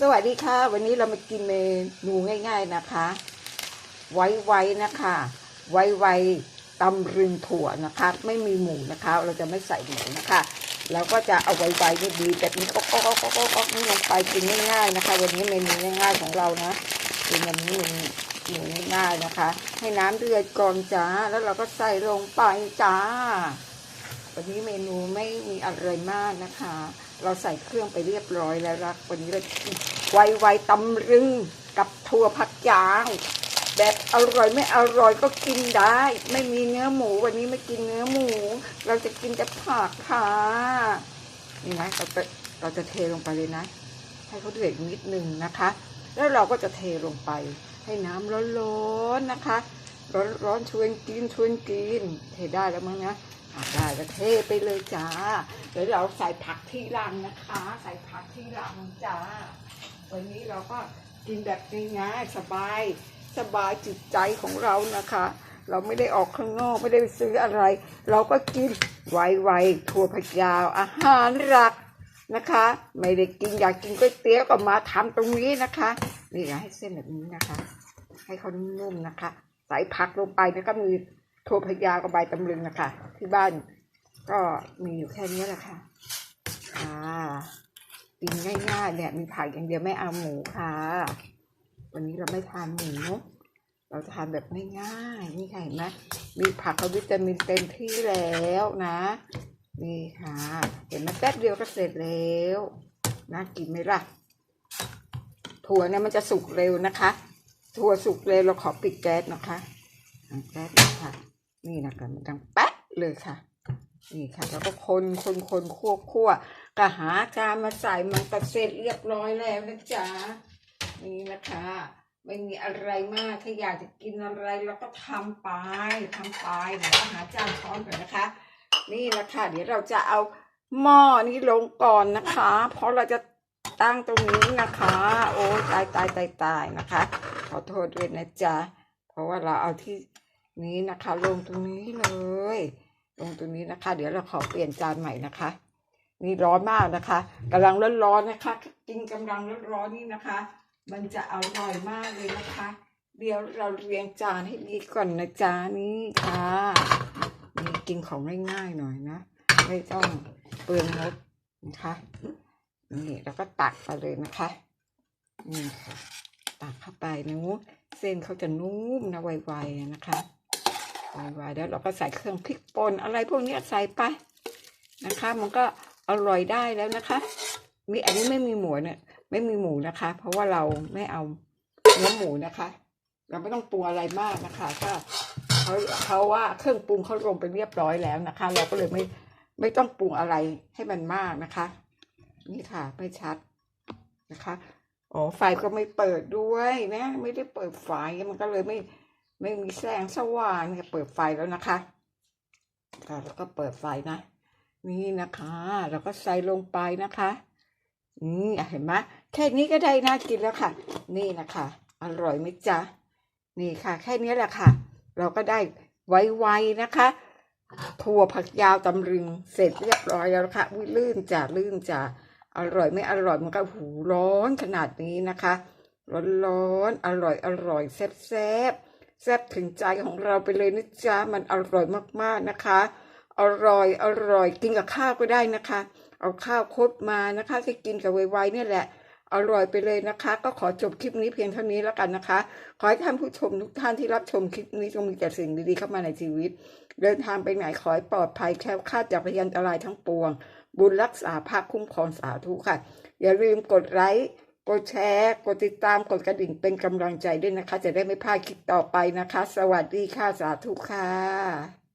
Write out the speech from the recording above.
สวัสดีค่ะ วันนี้เรามากินเมนูง่าย ๆนะคะ ไว้ไวนะคะ ไว้ไวตำรึงถั่วนะคะ ไม่มีหมูนะคะ เราจะไม่ใส่หมูนะคะเราก็จะเอาไว้ไว้ดีแบบนี้ก็ก็ก็ก็ก็ก็นี่ลงไปกินง่ายๆนะคะ วันนี้เมนูง่ายๆของเรานะเป็นวันนี้เมนูง่ายๆนะคะ ให้น้ำเดือดก่อนจ้าแล้วเราก็ใส่ลงไปจ้าวันนี้เมนูไม่มีอะไรมากนะคะ เราใส่เครื่องไปเรียบร้อยแล้วรักวันนี้เราไวไวตำรึงกับถั่วผักยางแบบอร่อยไม่อร่อยก็กินได้ ไม่มีเนื้อหมูวันนี้ไม่กินเนื้อหมู เราจะกินแต่ผักค่ะนี่นะเราจะเราจะเทลงไปเลยนะ ให้เขาเดือดนิดนึงนะคะ แล้วเราก็จะเทลงไป ให้น้ำร้อนๆนะคะ ร้อนร้อนๆชวนกินชวนกิน เทได้แล้วมั้งนะ ได้ก็เทไปเลยจ้าเดี๋ยวเราใส่ผักที่หลังนะคะ ใส่ผักที่หลังจ้า วันนี้เราก็กินแบบง่ายๆสบายสบายจิตใจของเรานะคะ เราไม่ได้ออกข้างนอกไม่ได้ไปซื้ออะไร เราก็กินไวๆถั่วผักยาวอาหารหลักนะคะ ไม่ได้กินอยากกินก๋วยเตี๋ยวก็มาทำตรงนี้นะคะนี่ให้เส้นแบบนี้นะคะ ให้เขานุ่มๆนะคะ ใส่ผักลงไปแล้วก็มี ถั่วพยากับใบตำลึงนะคะที่บ้านก็มีอยู่แค่นี้แหละค่ะค่ะกินง่ายๆเนี่ยมีผักอย่างเดียวไม่เอาหมูค่ะ วันนี้เราไม่ทานหมูเราจะทานแบบง่ายๆนี่ค่ะเห็นไหมมีผักกับวิตามินเต็มที่แล้วนะ นี่ค่ะ เห็นไหมแป๊บเดียวก็เสร็จแล้วน่ากินไหมล่ะ ถั่วเนี่ยมันจะสุกเร็วนะคะ ถั่วสุกเร็วเราขอปิดแก๊สนะคะแก๊สนะคะ นี่นะคะมันดังแป๊ะเลยค่ะ นี่ค่ะ แล้วก็คนคนคนคั่วคั่วก็หาจานมาใส่มันก็เสร็จเรียบร้อยแล้วนะจ๊ะนี่นะคะ ไม่มีอะไรมากถ้าอยากจะกินอะไรเราก็ทำไปทำไปเดี๋ยวหาจานช้อนก่อนนะคะ นี่แหละค่ะเดี๋ยวเราจะเอาหม้อนี้ลงก่อนนะคะ เพราะเราจะตั้งตรงนี้นะคะ โอ้ตายตายตายตายนะคะ ขอโทษด้วยนะจ๊ะ เพราะว่าเราเอาที่ นี้นะคะ ลงตรงนี้เลย ลงตรงนี้นะคะ เดี๋ยวเราขอเปลี่ยนจานใหม่นะคะ นี่ร้อนมากนะคะกำลังร้อนๆนะคะ กินกำลังร้อนๆนี่นะคะ มันจะอร่อยมากเลยนะคะ เดี๋ยวเราเรียงจานให้ดีก่อนนะจ๊ะนี่ค่ะนี่กินของง่ายๆหน่อยนะ ไม่ต้องเปลืองงบนะคะนี่แล้วก็ตักไปเลยนะคะนี่ค่ะตักเข้าไปนูเส้นเขาจะนุ่มนะไวๆนะคะ ไวๆแล้วเราก็ใส่เครื่องพริกป่นอะไรพวกนี้ใส่ไปนะคะ มันก็อร่อยได้แล้วนะคะ มีอันนี้ไม่มีหมูเนี่ย ไม่มีหมูนะคะ เพราะว่าเราไม่เอาเนื้อหมูนะคะ เราไม่ต้องปรุงอะไรมากนะคะก็เขาเขาว่าเครื่องปรุงเขาลงไปเรียบร้อยแล้วนะคะ เราก็เลยไม่ไม่ต้องปรุงอะไรให้มันมากนะคะ นี่ค่ะไม่ชัดนะคะอ๋อไฟก็ไม่เปิดด้วยนะ ไม่ได้เปิดไฟมันก็เลยไม่ ไม่มีแสงสว่างเนี่ยเปิดไฟแล้วนะคะค่ะแล้วก็เปิดไฟนะ นี่นะคะเราก็ใส่ลงไปนะคะนี่เห็นไหมแค่นี้ก็ได้น่ากินแล้วค่ะ นี่นะคะ อร่อยไหมจ๊ะนี่ค่ะ แค่นี้แหละค่ะ เราก็ได้ไวๆนะคะถั่วผักยาวตำรึงเสร็จเรียบร้อยแล้วค่ะอุ้ยลื่นจ้ะลื่นจ้ะอร่อยไม่อร่อยมันก็หูร้อนขนาดนี้นะคะ ร้อนอนๆอร่อยอร่อยแซ่บแซ่บ แซ่บถึงใจของเราไปเลยนะจ๊ะมันอร่อยมากๆนะคะ อร่อยอร่อยกินกับข้าวก็ได้นะคะ เอาข้าวคดมานะคะที่กินกับไวๆเนี่ยแหละอร่อยไปเลยนะคะ ก็ขอจบคลิปนี้เพียงเท่านี้แล้วกันนะคะ ขอให้ท่านผู้ชมทุกท่านที่รับชมคลิปนี้จงมีแต่สิ่งดีๆเข้ามาในชีวิต เดินทางไปไหนขอให้ปลอดภัยแคล้วคลาดจากพยันตรายทั้งปวง บุญรักษาภาคคุ้มครองสาธุค่ะ อย่าลืมกดไลค์ กดแชร์ กดติดตาม กดกระดิ่งเป็นกำลังใจด้วยนะคะ จะได้ไม่พลาดคลิปต่อไปนะคะ สวัสดีค่ะ สาธุค่ะ